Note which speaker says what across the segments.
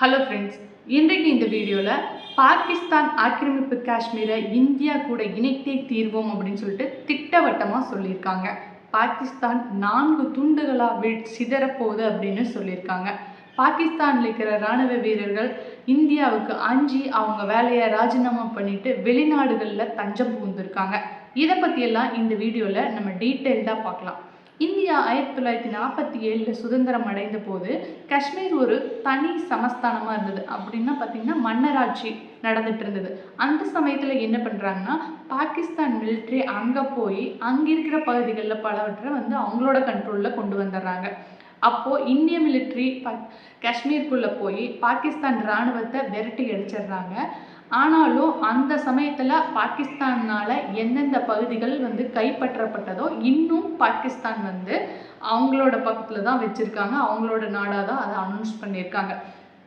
Speaker 1: Hello friends இன்றைக்கு இந்த வீடியோவில் பாகிஸ்தான் ஆக்கிரமிப்பு காஷ்மீரை இந்தியா கூட இணைத்தே தீர்வோம் அப்படின்னு சொல்லிட்டு திட்டவட்டமாக சொல்லியிருக்காங்க. பாகிஸ்தான் நான்கு துண்டுகளாக வீழ் சிதறப்போகுது அப்படின்னு சொல்லியிருக்காங்க. பாகிஸ்தானில் இருக்கிற இராணுவ வீரர்கள் இந்தியாவுக்கு அஞ்சு அவங்க வேலையை ராஜினாமா பண்ணிட்டு வெளிநாடுகளில் தஞ்சம் புகுந்திருக்காங்க. இதை பற்றியெல்லாம் இந்த வீடியோவில் நம்ம டீட்டெயில்டாக பார்க்கலாம். இந்தியா ஆயிரத்தி தொள்ளாயிரத்தி நாற்பத்தி ஏழில் சுதந்திரம் அடைந்த போது காஷ்மீர் ஒரு தனி சமஸ்தானமாக இருந்தது. அப்படின்னா பார்த்திங்கன்னா மன்னராட்சி நடந்துட்டு இருந்தது. அந்த சமயத்தில் என்ன பண்ணுறாங்கன்னா பாகிஸ்தான் மிலிட்ரி அங்கே போய் அங்கே இருக்கிற பகுதிகளில் பலவற்றை வந்து அவங்களோட கண்ட்ரோலில் கொண்டு வந்துடுறாங்க. அப்போது இந்திய மிலிட்ரி ப காஷ்மீருக்குள்ளே போய் பாகிஸ்தான் இராணுவத்தை விரட்டி அடிச்சிடுறாங்க. ஆனாலும் அந்த சமயத்தில் பாகிஸ்தானால் எந்தெந்த பகுதிகள் வந்து கைப்பற்றப்பட்டதோ இன்னும் பாகிஸ்தான் வந்து அவங்களோட பக்கத்தில் தான் வச்சுருக்காங்க. அவங்களோட நாடாக தான் அதை அனௌன்ஸ் பண்ணியிருக்காங்க.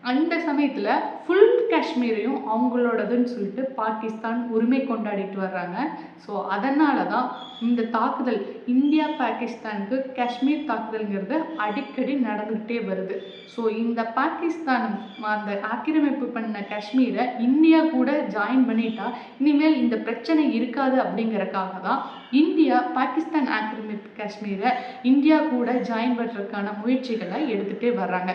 Speaker 1: அந்த சமயத்தில் ஃபுல் காஷ்மீரையும் அவங்களோடதுன்னு சொல்லிட்டு பாகிஸ்தான் உரிமை கொண்டாடிட்டு வர்றாங்க. ஸோ அதனால தான் இந்த தாக்குதல் இந்தியா பாகிஸ்தானுக்கு காஷ்மீர் தாக்குதல்ங்கிறது அடிக்கடி நடந்துக்கிட்டே வருது. ஸோ இந்த பாகிஸ்தான் அந்த ஆக்கிரமிப்பு பண்ண காஷ்மீரை இந்தியா கூட ஜாயின் பண்ணிட்டா இனிமேல் இந்த பிரச்சனை இருக்காது அப்படிங்கிறக்காக தான் இந்தியா பாகிஸ்தான் ஆக்கிரமிப்பு காஷ்மீரை இந்தியா கூட ஜாயின் பண்ணுறதுக்கான முயற்சிகளை எடுத்துகிட்டே வர்றாங்க.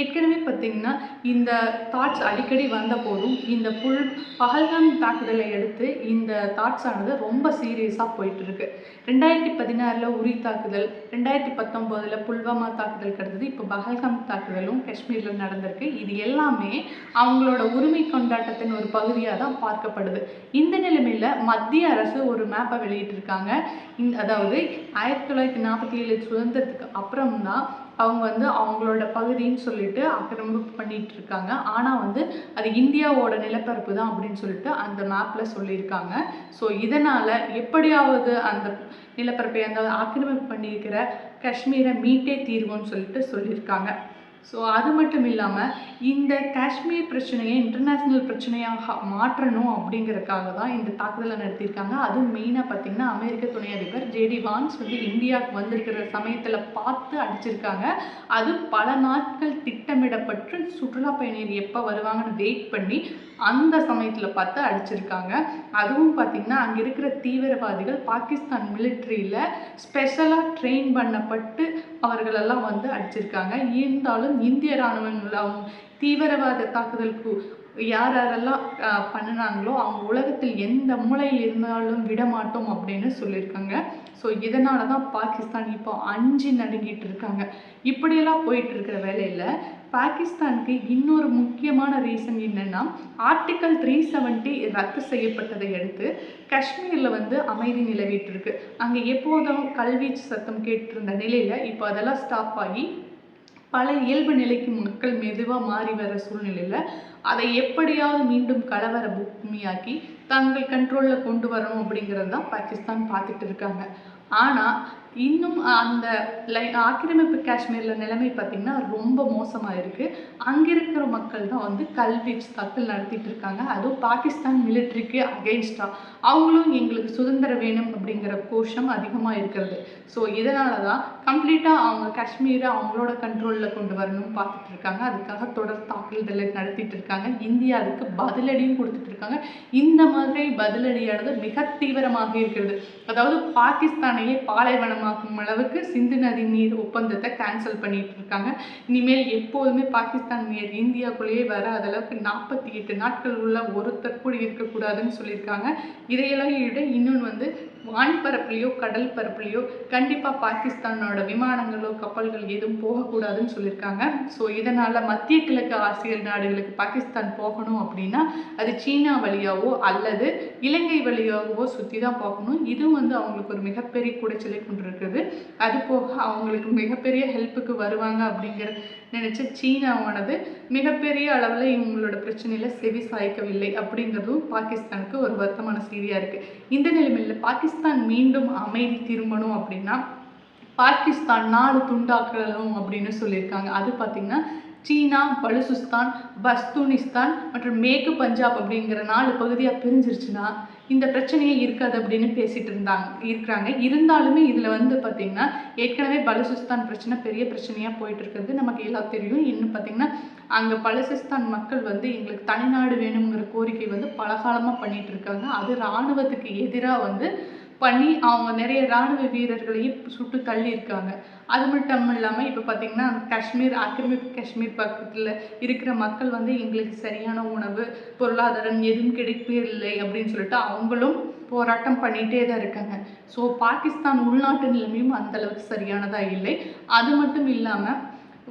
Speaker 1: ஏற்கனவே பார்த்திங்கன்னா இந்த தாட்ஸ் அடிக்கடி வந்த போதும் இந்த புல் பகல்காம் தாக்குதலை எடுத்து இந்த தாட்ஸ் ஆனது ரொம்ப சீரியஸாக போயிட்டுருக்கு. ரெண்டாயிரத்தி பதினாறில் உரி தாக்குதல் ரெண்டாயிரத்தி பத்தொம்போதில் புல்வாமா தாக்குதல் கிடந்தது இப்போ பகல்காம் தாக்குதலும் காஷ்மீரில் நடந்திருக்கு. இது எல்லாமே அவங்களோட உரிமை கொண்டாட்டத்தின் ஒரு பகுதியாக தான் பார்க்கப்படுது. இந்த நிலைமையில் மத்திய அரசு ஒரு மேப்பை வெளியிட்டிருக்காங்க. இந்த அதாவது ஆயிரத்தி தொள்ளாயிரத்தி நாற்பத்தி ஏழு சுதந்திரத்துக்கு அப்புறம் தான் அவங்க வந்து அவங்களோட பகுதின்னு சொல்லிட்டு ஆக்கிரமிப்பு பண்ணிட்டு இருக்காங்க. ஆனால் வந்து அது இந்தியாவோட நிலப்பரப்பு தான் அப்படின்னு சொல்லிட்டு அந்த மேப்பில் சொல்லியிருக்காங்க. ஸோ இதனால் எப்படியாவது அந்த நிலப்பரப்பை அந்த ஆக்கிரமிப்பு பண்ணியிருக்கிற காஷ்மீரை மீட்டே தீர்வோன்னு சொல்லிட்டு சொல்லியிருக்காங்க. ஸோ அது மட்டும் இல்லாமல் இந்த காஷ்மீர் பிரச்சனையை இன்டர்நேஷ்னல் பிரச்சனையாக மாற்றணும் அப்படிங்கிறதுக்காக தான் இந்த தாக்குதலை நடத்தியிருக்காங்க. அதுவும் மெயினாக பார்த்திங்கன்னா அமெரிக்க துணை அதிபர் ஜேடி வான்ஸ் வந்து இந்தியாவுக்கு வந்திருக்கிற சமயத்தில் பார்த்து அடிச்சிருக்காங்க. அது பல நாட்கள் திட்டமிடப்பட்டு சுற்றுலா பயணியர் எப்போ வருவாங்கன்னு வெயிட் பண்ணி அந்த சமயத்தில் பார்த்து அடிச்சிருக்காங்க. அதுவும் பார்த்திங்கன்னா அங்கே இருக்கிற தீவிரவாதிகள் பாகிஸ்தான் மிலிட்ரியில் ஸ்பெஷலாக ட்ரெயின் பண்ணப்பட்டு அவர்களெல்லாம் வந்து அடிச்சிருக்காங்க. இருந்தாலும் இந்திய இராணுவங்களாகவும் தீவிரவாத தாக்குதலுக்கு யார் யாரெல்லாம் பண்ணினாங்களோ அவங்க உலகத்தில் எந்த மூலையில் இருந்தாலும் விட மாட்டோம் அப்படின்னு சொல்லியிருக்காங்க. ஸோ இதனால தான் பாகிஸ்தான் இப்போ அஞ்சு நடுங்கிட்டு இருக்காங்க. இப்படியெல்லாம் போயிட்டு இருக்கிற வேலையில் பாகிஸ்தானுக்கு இன்னொரு முக்கியமான ரீசன் என்னென்னா ஆர்டிக்கல் த்ரீ செவன்ட்டி ரத்து செய்யப்பட்டதை அடுத்து காஷ்மீரில் வந்து அமைதி நிலவிட்டு இருக்கு அங்கே எப்போதும் கல்வி சத்தம் கேட்டிருந்த நிலையில் இப்போ அதெல்லாம் ஸ்டாப் ஆகி பல இயல்பு நிலைக்கு மக்கள் மெதுவாக மாறி வர சூழ்நிலையில் அதை எப்படியாவது மீண்டும் கலவர பூமியாக்கி தங்கள் கண்ட்ரோலில் கொண்டு வரணும் அப்படிங்கிறது தான் பாகிஸ்தான் பார்த்துட்டு இருக்காங்க. ஆனால் இன்னும் அந்த லை ஆக்கிரமிப்பு காஷ்மீரில் நிலைமை பார்த்திங்கன்னா ரொம்ப மோசமாக இருக்குது அங்கே இருக்கிற மக்கள் தான் வந்து கல்வி தாக்கல் நடத்திட்டு இருக்காங்க அதுவும் பாகிஸ்தான் மிலிட்ரிக்கு அகெயின்ஸ்டாக அவங்களும் எங்களுக்கு சுதந்திரம் வேணும் அப்படிங்கிற கோஷம் அதிகமாக இருக்கிறது. ஸோ இதனால தான் கம்ப்ளீட்டாக அவங்க காஷ்மீரை அவங்களோட கண்ட்ரோலில் கொண்டு வரணும்னு பார்த்துட்டு இருக்காங்க அதுக்காக தொடர் தாக்குதலை நடத்திட்டு இருக்காங்க இந்தியா அதுக்கு பதிலடியும் கொடுத்துட்டு இருக்காங்க இந்த மாதிரி பதிலடியானது மிக தீவிரமாக இருக்கிறது. அதாவது பாகிஸ்தானையே பாலைவனமாக்கும் அளவுக்கு சிந்து நதி நீர் ஒப்பந்தத்தை கேன்சல் பண்ணிட்டு இருக்காங்க இனிமேல் எப்போதுமே பாகிஸ்தான் நீர் இந்தியாக்குள்ளேயே வராத அளவுக்கு நாற்பத்தி எட்டு நாட்கள் உள்ள ஒருத்தர் கூட இருக்கக்கூடாதுன்னு சொல்லியிருக்காங்க. இதையெல்லாம் விட இன்னொன்று வந்து வான்பரப்புலையோ கடல் பரப்புலையோ கண்டிப்பாக பாகிஸ்தானோட விமானங்களோ கப்பல்கள் எதுவும் போகக்கூடாதுன்னு சொல்லியிருக்காங்க. ஸோ இதனால் மத்திய கிழக்கு ஆசிய நாடுகளுக்கு பாகிஸ்தான் போகணும் அப்படின்னா அது சீனா வழியாவோ அல்லது இலங்கை வழியாகவோ சுற்றி தான் போகணும் இதுவும் வந்து அவங்களுக்கு ஒரு மிகப்பெரிய குடைச்சலை கொண்டிருக்குது. அது போக அவங்களுக்கு மிகப்பெரிய ஹெல்ப்புக்கு வருவாங்க அப்படிங்கிற நினச்ச சீனாவானது மிகப்பெரிய அளவில் இவங்களோட பிரச்சனையில் செவி சாய்க்கவில்லை அப்படிங்கிறதும் பாகிஸ்தானுக்கு ஒரு வருத்தமான செய்தியாக இருக்குது இந்த நிலைமையில் பாகிஸ்தான் பாகிஸ்தான் மீண்டும் அமைதி திரும்பணும் அப்படின்னா பாகிஸ்தான் நாலு துண்டாக்கணும் அப்படின்னு சொல்லியிருக்காங்க. அது பார்த்திங்கன்னா சீனா பலுசுஸ்தான் பஸ்தூனிஸ்தான் மற்றும் மேற்கு பஞ்சாப் அப்படிங்கிற நாலு பகுதியாக பிரிஞ்சிருச்சுன்னா இந்த பிரச்சனையே இருக்காது அப்படின்னு பேசிகிட்டு இருந்தாங்க இருக்கிறாங்க. இருந்தாலுமே இதில் வந்து பார்த்திங்கன்னா ஏற்கனவே பலுசிஸ்தான் பிரச்சனை பெரிய பிரச்சனையாக போயிட்டு இருக்கிறது நமக்கு எல்லாம் தெரியும். இன்னும் பார்த்திங்கன்னா அங்கே பலுசிஸ்தான் மக்கள் வந்து எங்களுக்கு தனிநாடு வேணுங்கிற கோரிக்கை வந்து பலகாலமாக பண்ணிகிட்டு இருக்காங்க. அது இராணுவத்துக்கு எதிராக வந்து பண்ணி அவங்க நிறைய இராணுவ வீரர்களையும் சுட்டு தள்ளியிருக்காங்க. அது மட்டும் இல்லாமல் இப்போ பார்த்தீங்கன்னா காஷ்மீர் ஆக்கிரமிப்பு காஷ்மீர் பக்கத்தில் இருக்கிற மக்கள் வந்து எங்களுக்கு சரியான உணவு பொருளாதாரம் எதுவும் கிடைக்கவில்லை அப்படின்னு சொல்லிட்டு அவங்களும் போராட்டம் பண்ணிகிட்டே தான் இருக்காங்க. ஸோ பாகிஸ்தான் உள்நாட்டு நிலைமையும் அந்த அளவுக்கு சரியானதாக இல்லை. அது மட்டும் இல்லாமல்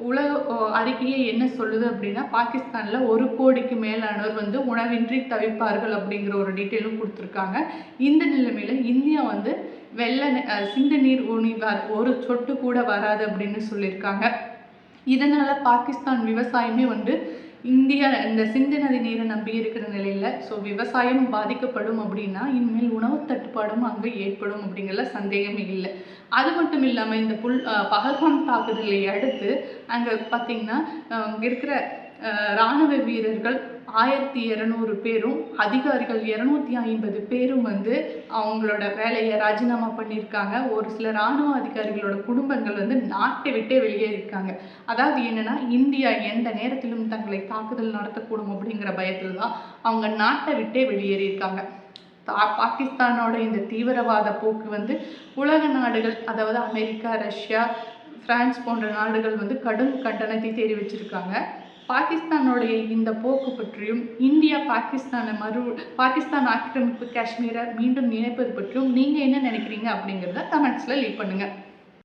Speaker 1: உலக அறிக்கையை அறிக்கையே என்ன சொல்லுது அப்படின்னா பாகிஸ்தானில் ஒரு கோடிக்கு மேலானோர் வந்து உணவின்றி தவிப்பார்கள் அப்படிங்கிற ஒரு டீட்டெயிலும் கொடுத்துருக்காங்க. இந்த நிலைமையில் இந்தியா வந்து வெள்ள சிந்த நீர் ஊனி வ- ஒரு சொட்டு கூட வராது அப்படின்னு சொல்லியிருக்காங்க. இதனால் பாகிஸ்தான் விவசாயமே வந்து இந்தியா இந்த சிந்து நதி நீரை நம்பி இருக்கிற நிலையில் ஸோ விவசாயம் பாதிக்கப்படும் அப்படின்னா இனிமேல் உணவு தட்டுப்பாடும் அங்கே ஏற்படும் அப்படிங்கிற சந்தேகமே இல்லை. அது மட்டும் இல்லாமல் இந்த புல் பகல்காம் தாக்குதலை அடுத்து அங்கே பார்த்தீங்கன்னா அங்கே இருக்கிற இராணுவ ராணுவ வீரர்கள் ஆயிரத்தி இரநூறு பேரும் அதிகாரிகள் இரநூத்தி ஐம்பது பேரும் வந்து அவங்களோட வேலையை ராஜினாமா பண்ணியிருக்காங்க. ஒரு சில ராணுவ அதிகாரிகளோட குடும்பங்கள் வந்து நாட்டை விட்டே வெளியேறியிருக்காங்க அதாவது என்னென்னா இந்தியா எந்த நேரத்திலும் தங்களை தாக்குதல் நடத்தக்கூடும் அப்படிங்கிற பயத்தில் தான் அவங்க நாட்டை விட்டே வெளியேறியிருக்காங்க. பாகிஸ்தானோட இந்த தீவிரவாத போக்கு வந்து உலக நாடுகள் அதாவது அமெரிக்கா ரஷ்யா பிரான்ஸ் போன்ற நாடுகள் வந்து கடும் கண்டனத்தை தெரிவிச்சிருக்காங்க பாகிஸ்தானுடைய இந்த போக்கு பற்றியும் இந்தியா பாகிஸ்தானை மறு பாகிஸ்தான் ஆக்கிரமிப்பு காஷ்மீரை மீண்டும் இணைப்பது பற்றியும் நீங்கள் என்ன நினைக்கிறீங்க அப்படிங்கிறத கமெண்ட்ஸில் லீவ் பண்ணுங்கள்